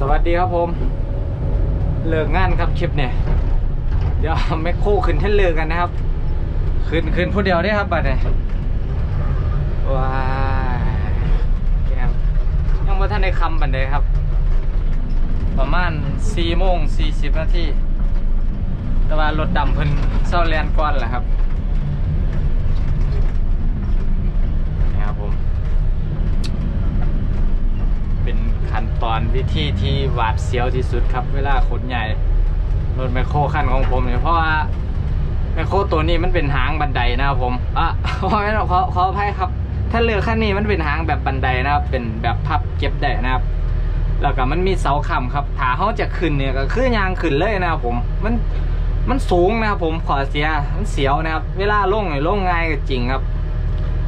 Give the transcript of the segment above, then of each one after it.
สวัสดีครับผม เลิกงานครับคลิปเนี่ย เดี๋ยวไม่คู่ขึ้นเท่นเรือกันนะครับ ขึ้นขึ้นผู้เดียวได้ครับบัดเนี่ยว้ายแกยังว่าท่านในคำบันไดครับ ประมาณ4โมง40นาทีแต่ว่ารถดำเพิ่นเศร้าแลนก่อนแหละครับนี่ครับผม เป็นขั้น ตอนวิธีที่หวาดเสียวที่สุดครับ เวลาขนใหญ่รถแมโครคันของผมเนี่ยเพราะว่าแมโครตัวนี้มันเป็นหางบันไดนะครับผมอะขอไม่ขอขออภัยครับ ถ้าเรือคันนี้มันเป็นหางแบบบันไดนะครับ เป็นแบบพับเก็บได้นะครับ แล้วก็มันมีเสาค้ำครับถ้าเขาจะขึ้นเนี่ยก็คือยางขึ้นเลยนะครับผมมันมันสูงนะครับผมขอเสียมันเสียวนะครับ เวลาลงเนี่ยลงง่ายก็จริงครับ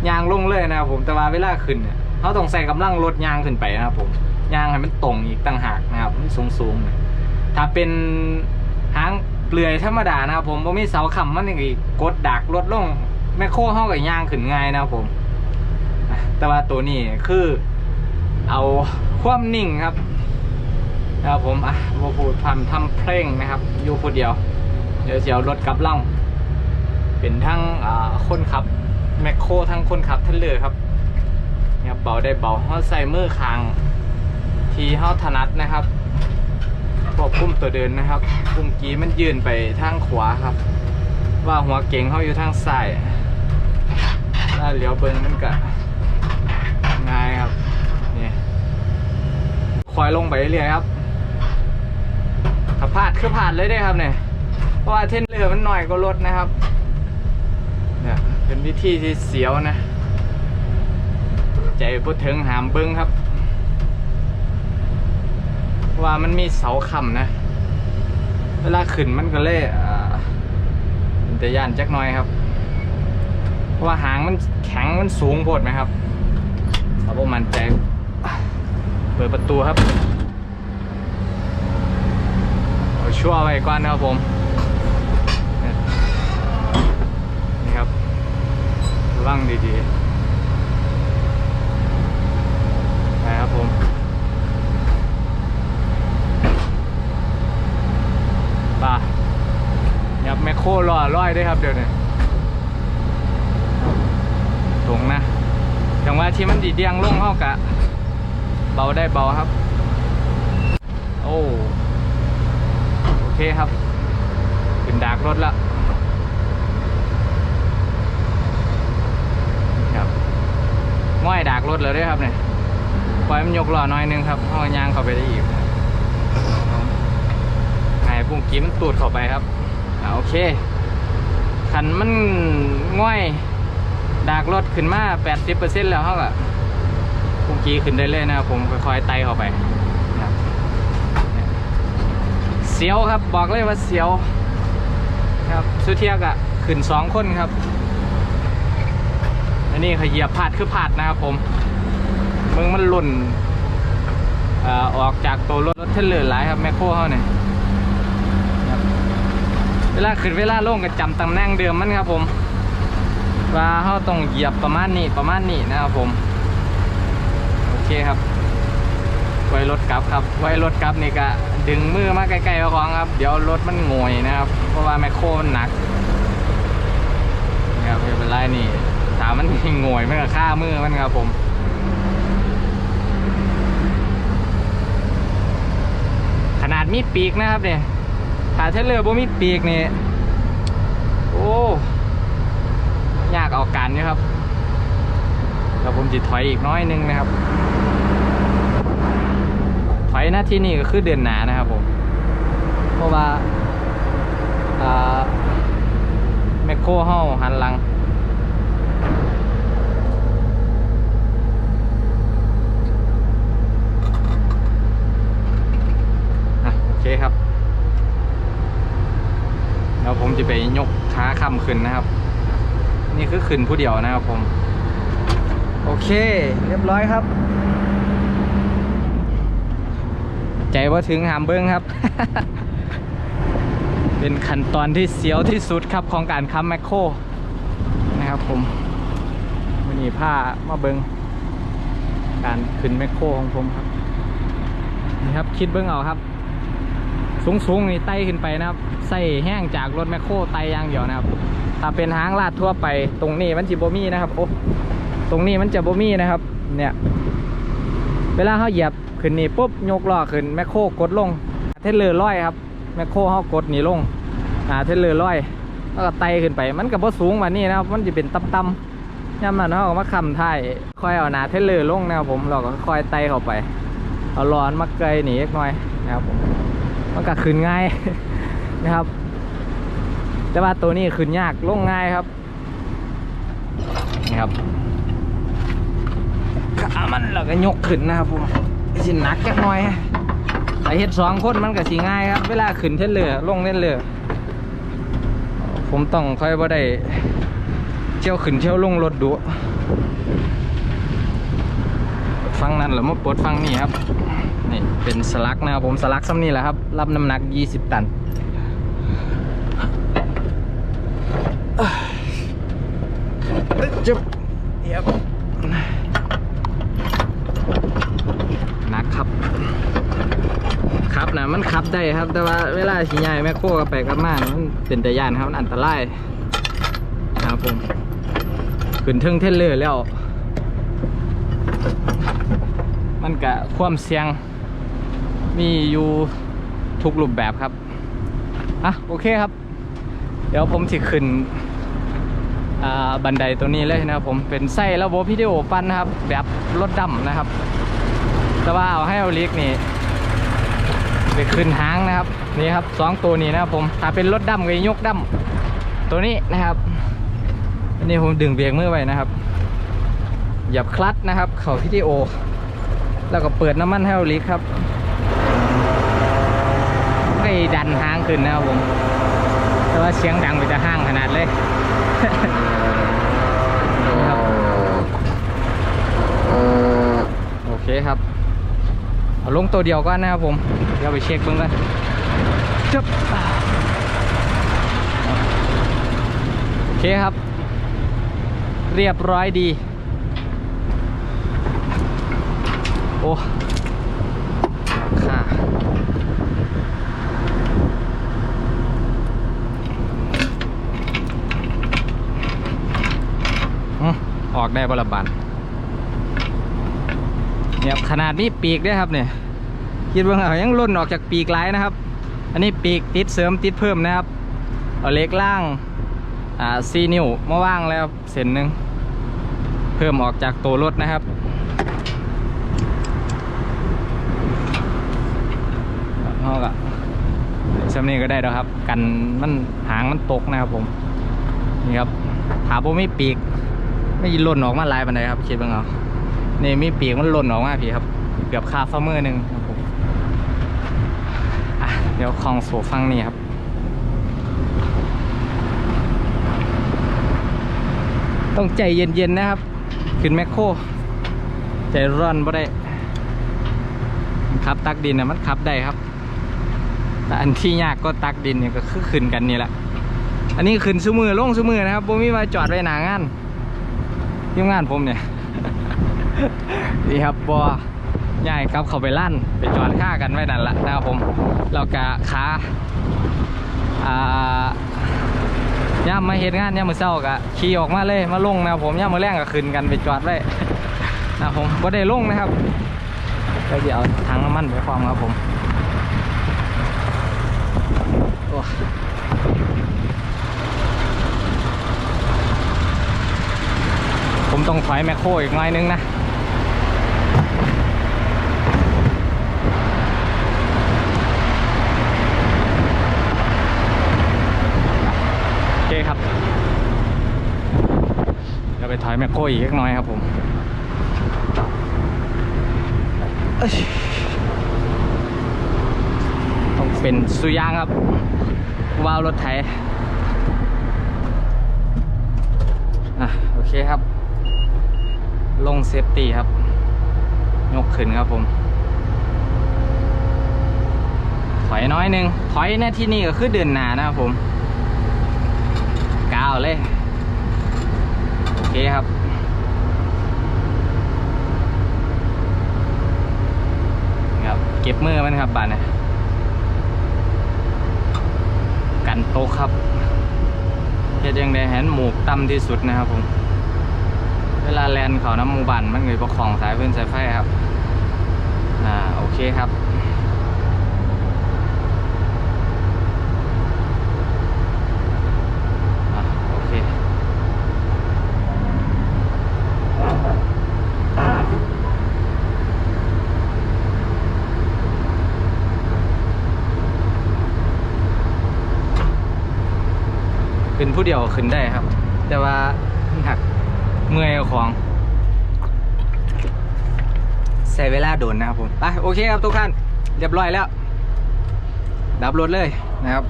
ยางลงเลยนะครับผมแต่ว่าเวลาขึ้นเนี่ยเขาต้องใส่กำลังลดยางขึ้นไปนะครับผม ยางให้มันตรงอีกต่างหากนะครับมันสูงสูงๆเนี่ยถ้าเป็นหางเปลือยธรรมดานะครับผมบ่มีเสาค้ำมันนี่ก็กดดักลดลงแมคโครเขากับยางขึ้นง่ายนะครับผม แต่ว่าตัวนี้คือเอาความนิ่งครับนะครับผมอะโมพูดทำทำเพลงนะครับอยู่คนเดียว เดี๋ยวเสียวรถกลับล่อง เป็นทั้งอ่าคนขับแมคโครทั้งคนขับทั้งเรือครับเนี่ยเบาได้เบาเขาใส่มือคาง ทีเขาถนัดนะครับควบคุมตัวเดินนะครับ ปุ่มกี้มันยืนไปทางขวาครับ ว่าหัวเก่งเขาอยู่ทางซ้ายถ้าเลี้ยวเบิ้งมันก็ง่ายครับนี่คอยลงไปเรื่อยครับถ้าพลาดคือพลาดเลยได้ครับเนี่ยเพราะว่าเท่นเรือมันหน่อยก็รถนะครับเนี่ยเป็นวิธีที่เสียวนะ ใจพูดถึงหามเบิ้งครับ ว่ามันมีเสาค้ำนะ เวลาขึ้นมันก็เลยอ่ามันจะย่านจักน่อยครับเพราะว่าหางมันแข็งมันสูงโพดไหมครับเอาประมันใจเปิดประตูครับเอาชั่วไว้ก่อนนะครับผมนี่ครับระวังดีๆนะครับผม ป่ะยับแมค โครรอร้อยด้วยครับเดี๋ยวนี้ตรงนะจังหวะที่มันดีเดียงลงเข้ากะ เบาได้เบาครับ โอ้โอเคครับขึ้นดากรถล้วครับง่อยดากรถเลยด้วยครับเนี่ยปล่อยมันยกล้อหน้อยนึงครับเอายางเข้าไปได้อีกไงปุ่งกี้มันตูดเข้าไปครับ โอเคขันมันง่อยดากรถขึ้นมา 80%แล้วเขาก็ปุ่งกี้ขึ้นได้เลยนะครับผมค่อยๆไต่เข้าไปเสียวครับบอกเลยว่าเสียวครับสุเทียกอะขึ้นสองคนครับอันนี้ขยียบพาดคือพาดนะครับผมมึงมันหล่นออกจากตัวรถรถเทเลอร์หลายครับแมคโครเขาเนี่ย เวลาขึ้นเวลาลงก็จำตำแหน่งเดิมมันครับผมว่าเขาต้องเหยียบประมาณนี้ประมาณนี้นะครับผม โอเคครับ ไว้รถกลับครับ ไว้รถกลับนี่ก็ดึงมือมาใกล้ๆของครับ เดี๋ยวรถมันงอยนะครับ เพราะว่าแมคโครมันหนักนี่ครับไม่เป็นไรนี่ถามมันงอยมันก็ฆ่ามือมันครับผมขนาดมีปีกนะครับเนี่ย ถ้าเทเลอร์บ่มีปีกนี่โอ้ยากเอาการอยู่ครับเดี๋ยวผมจะถอยอีกน้อยนึงนะครับ ถอยหน้าที่นี่ก็คือเดินหนานะครับผม เพราะว่าอ่าแมคโครเฮาหันหลังอะโอเคครับ ดี๋ยวผมจะไปยกขาคำขึ้นนะครับ นี่คือขึ้นผู้เดียวนะครับผม โอเค เรียบร้อยครับ ใจว่าถึงหามเบิ้งครับ เป็นขั้นตอนที่เสียวที่สุดครับของการค้ำแมคโครนะครับผมวันนี้ผ้ามาเบิ้งการขึ้นแมคโครของผมครับนี่ครับคิดเบื้งเอาครับ สูงสูงๆนี่ไต่ขึ้นไปนะครับใส่แห้งจากรถแมคโครไต่ย่างเดียวนะครับ ถ้าเป็นหางลาดทั่วไปตรงนี้มันจิบมี่นะครับโอ้ตรงนี้มันจะบมี่นะครับ เนี่ย เวลาเขาเหยียบขึ้นนี่ปุ๊บยกล้อขึ้นแมคโครกดลง เทเลอร์ลอยครับแมคโครเขากดนี่ลงอ่าเทเลอร์ลอยแล้วก็ไต่ขึ้นไปมันก็บ่สูงกว่านี้นะครับ มันจะเป็นต่ำๆย่ำนั้นเขาก็มาคำท้ายค่อยเอาหนาเทเลอร์ลงนะครับผมเราก็ค่อยไต่เข้าไป เอาร้อนมาเกยหนีเล็กน้อยนะครับผม มันก็ขึ้นง่ายนะครับ แต่ว่าตัวนี้ขึ้นยากลงง่ายครับนี่ครับขามันเราก็ยกขึ้นนะครับผมสิหนักจักหน่อยไอเฮ็ดสองคนมันก็สิง่ายครับเวลาขึ้นเทนเรือลงเทนเรือผมต้องค่อยบ่ได้เที่ยวขึ้นเที่ยวลงรถดุฟังนั้นแล้วมาปลดฟังนี่ครับ นี่เป็นสลักนะครับผมสลักซ้ำนี่แหละครับ รับน้ำหนัก 20 ตัน จุบเดี๋ยวหนักครับ ครับนะมันขับได้ครับ แต่ว่าเวลาขี่ใหญ่แม่โคกับไปกับมานี่มันเป็นแต่ยานครับมันอันตรายนะครับผม ขึ้นเทิงเทนเลอร์แล้ว มันกะความเสี่ยง มีอยู่ทุกรูปแบบครับอะโอเคครับ เดี๋ยวผมสิขึ้นบันไดตัวนี้เลยนะครับผมเป็นไส้ระบบวิดีโอปั้นนะครับ แบบรถดำนะครับ แต่ว่าเอาให้เอาลิกนี่ไปขึ้นหางนะครับนี่ครับสองตัวนี้นะครับผมถ้าเป็นรถดำก็ยกดำตัวนี้นะครับอันนี้ผมดึงเบรกมือไว้นะครับหยียบคลัตช์นะครับ เข่าวิดีโอ แล้วก็เปิดน้ำมันให้เอาลิกครับ ให้ดันหางขึ้นนะครับผม แต่ว่าเสียงดังไปจะห้างขนาดเลยครับโอเคครับ เอาลงตัวเดียวก่อนนะครับผม เดี๋ยวไปเช็คเบิ่งกันจึ๊บโอเคครับ เรียบร้อยดี โอ้ค่ะ ออกได้บละบานเนี่ยขนาดนี้ปีกด้วยครับเนี่ยคิดว่าเขายังล่นออกจากปีกไร้นะครับ อันนี้ปีกติดเสริมติดเพิ่มนะครับเอาเล็กล่างอ่าซีนิ้วมาว่างแล้วเส้นหนึ่งเพิ่มออกจากตัวรถนะครับเขาก็สำนี้ก็ได้แล้วครับ กันมันหางมันตกนะครับผมนี่ครับถามผมมีปีก ไม่หล่นออกมาลายปันไดครับคิดบ้างเอานี่มีปีกมันหล่นออกมาพี่ครับ เกือบคาฟ้ามือหนึ่งครับผมเดี๋ยวคลองสู่ฟังนี่ครับต้องใจเย็นๆนะครับ ขึ้นแมคโครใจร้อนบ่ได้ขับตักดินนะมันขับได้ครับ แต่อันที่ยากก็ตักดินเนี่ยก็คือขึ้นกันนี่แหละ อันนี้ขึ้นซุ้มือลงซุ้มือนะครับผมมีมาจอดไว้หนางาน ทีมงานผมเนี่ยนี่ครับบอใหญ่ครับเขาไปลั่นไปจอดค่ากันไว้นั่นละนะครับผมเรากะขาอ่าย่ามมาเฮ็ดงานย่ามมือเศร้ากะขี่ออกมาเลยมาลงนะครับผมย่ามมือแรงก็ขึ้นกันไปจอดไว้นะครับผมก็ได้ลงนะครับก็เดี๋ยวเอาถังน้ำมันไปความครับผมโอ้ ผม ต้องถอยแมคโครอีกน่อยนึงนะโอเคครับเดี๋ยวไปถอยแมคโครอีกเล็กน้อยครับผมต้องเป็นสุยางครับ วาวรถไถอะ โอเคครับ ลงเซฟตี้ครับ ยกขึ้นครับผม ถอยน้อยนึง ถอยในที่นี่ก็คือเดินหนานะครับผมก้าวเลย โอเคครับครับ เก็บมือมันครับบาดเนี่ยกันโต๊ะครับเฮ็ดยังไงแหนหมูกต่ำที่สุดนะครับผม วลาแลนเขาน้ำมูบันมันเลยประคองสายพื้นสายไฟครับ อ่าโอเคครับอะโอเคขึ้นผู้เดียวขึ้นได้ครับ แต่ว่าหัก เมื่อยเอาของใช้เวลาโดนนะครับผมไปโอเคครับทุกท่าน เรียบร้อยแล้ว ดับรถเลยนะครับ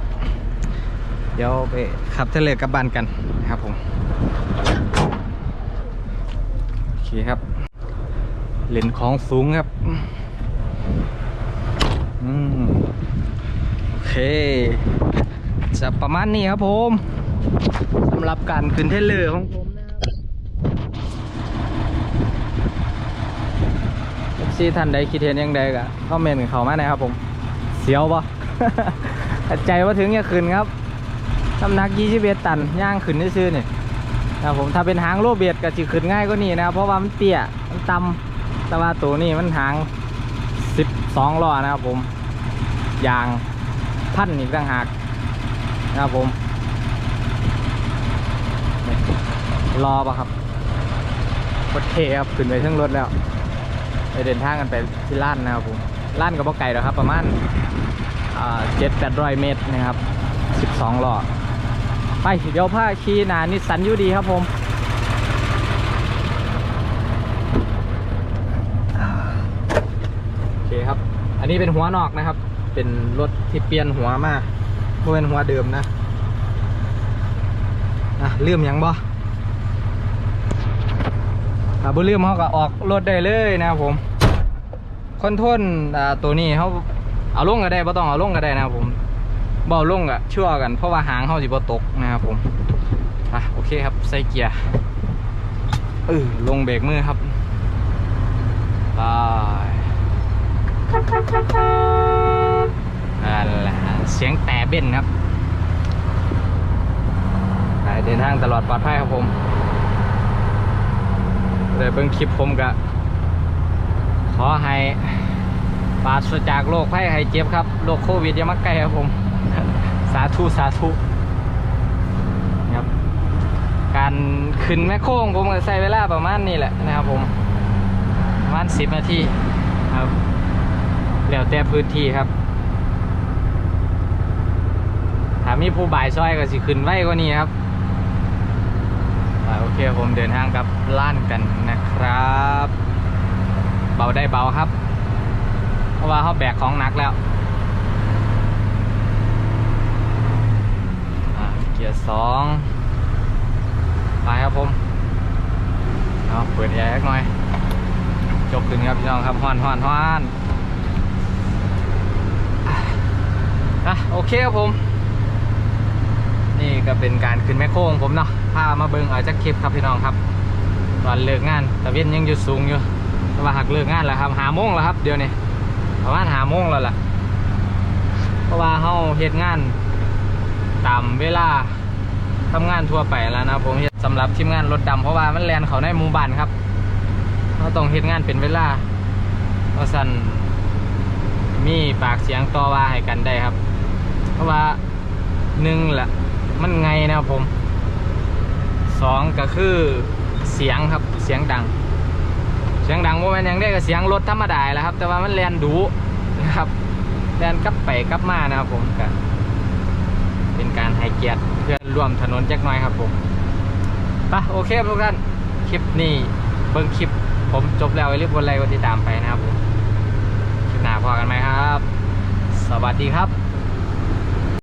เดี๋ยวไปขับเทเลกลับบ้านกันนะครับผม โอเคครับ เลนของสูงครับ อืมโอเค จะประมาณนี้ครับผมสำหรับการขึ้นเทเลอร์ของผมนะครับ ซีท่านใดคิดเห็นยังไงก็คอมเมนต์เข้ามาหน่อยครับผม เสียวปะใจว่าถึงอย่าขึ้นครับน้ำหนัก21ตันย่างขึ้นซื่อๆนี่นะผมถ้าเป็นหางโลเบียดก็จะขึ้นง่ายกว่านี้นะครับเพราะว่ามันเตี้ยมันต่ำแต่ว่าตัวนี้มันหาง 12ล้อนะครับผมยางพันอีกต่างหากนะครับผมรอปะครับรถเทครับขึ้นไปทั้งรถแล้ว เดินทางกันไปที่ล้านนะครับผมล้านกับบ่ไก่หรอกครับ ประมาณเจ็ดแปดร้อยเมตรนะครับสิบสองล้อไปเดี๋ยวผ้าขี่นานิสันยูดีครับผมโอเคครับ อันนี้เป็นหัวนอกนะครับ เป็นรถที่เปลี่ยนหัวมาเมื่อเป็นหัวเดิมนะอะลืมยังบ่ถ้าบ่ลืมเขาก็ออกรถได้เลยนะครับผม คอนโทรลอ่าตัวนี้เขาเอาลงก็ได้บ่ต้องเอาลงก็ได้นะครับผมบ่เอาลงก็ชั่วกันเพราะว่าหางเขาสิบ่ตกนะครับผมอะโอเคครับใส่เกียร์เออลงเบรกมือครับไปนั่นแหละเสียงแต่เบ้นครับเดินทางตลอดปลอดภัยครับผมแต่เบิ่งคลิปผมกะ ขอให้ปราศจากโรคภัยไข้เจ็บครับโรคโควิดอย่ามาใกล้ครับผม สาธุสาธุครับ การขึ้นแม่โค้งผมก็ใช้เวลาประมาณนี้แหละนะครับผมประมาณสิบนาทีครับแล้วแต่พื้นที่ครับถ้ามีผู้บ่ายซอยก็สิขึ้นไว้กว่านี้ครับโอเคผมเดินทางกับล้านกันนะครับ เบาได้เบาครับ เพราะว่าเขาแบกของหนักแล้วเกียร์สองไปครับผมเอาเปิดแอร์สักหน่อยจบขึ้นครับพี่น้องครับฮ้อนฮ้อนฮ้อนอะโอเคครับผม นี่ก็เป็นการขึ้นแมคโครของผมเนาะพามาเบิงอาจากคลิปครับพี่น้องครับตอนเลิกงานตะเวนยังอยู่สูงอยู่ ว่าหักเลิกงานแล้วครับหาโมงแล้วครับ เดี๋ยวนี้ประมาณหาโมงแล้วล่ะ เพราะว่าเฮาเฮ็ดงานตามเวลาทำงานทั่วไปแล้วนะผมเฮ็ดสำหรับทีมงานรถดำเพราะว่ามันแลนเขาในหมู่บ้านครับเราต้องเฮ็ดงานเป็นเวลาเพราะสั่นมีปากเสียงต่อว่าให้กันได้ครับ เพราะว่าหนึ่งละมันไงนะผมสองก็คือเสียงครับเสียงดัง สียงดังโมเมนยังได้กับเสียงรถธรรมดาแหล้วครับ แต่ว่ามันแลนดูนะครับแลนกลับไปกลับมานะครับผมก็เป็นการให้เกียรติเพื่อนร่วมถนนจักน่อยครับผมปะโอเคทุกท่านคลิปนี้เบิ้งคลิป ผมจบแล้วอย่าลืมกดไลค์กดติดตามไปนะครับผมคลิปหน้าพอกันไหมครับ สวัสดีครับ